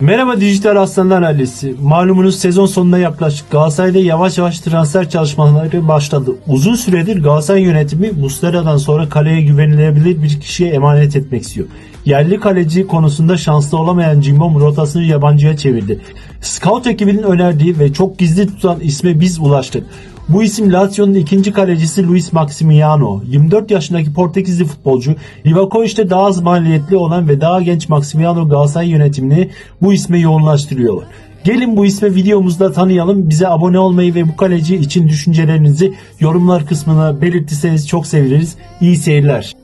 Merhaba Dijital Aslanlar ailesi. Malumunuz sezon sonuna yaklaştık. Galatasaray'da yavaş yavaş transfer çalışmaları başladı. Uzun süredir Galatasaray yönetimi Muslera'dan sonra kaleye güvenilebilir bir kişiye emanet etmek istiyor. Yerli kaleci konusunda şanslı olamayan Cimbom rotasını yabancıya çevirdi. Scout ekibinin önerdiği ve çok gizli tutan isme biz ulaştık. Bu isim Lazio'nun ikinci kalecisi Luis Maximiano. 24 yaşındaki Portekizli futbolcu Livakovic'te daha az maliyetli olan ve daha genç Maximiano Galatasaray yönetimini bu isme yoğunlaştırıyorlar. Gelin bu ismi videomuzda tanıyalım. Bize abone olmayı ve bu kaleci için düşüncelerinizi yorumlar kısmına belirtirseniz çok seviniriz. İyi seyirler.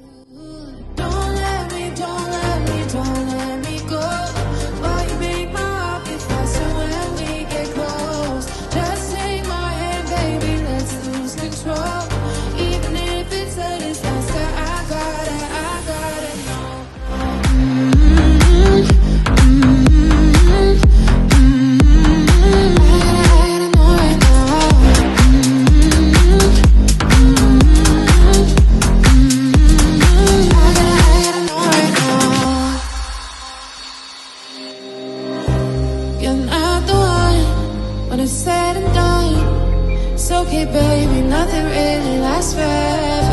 It's said and done. It's okay, baby, nothing really lasts forever.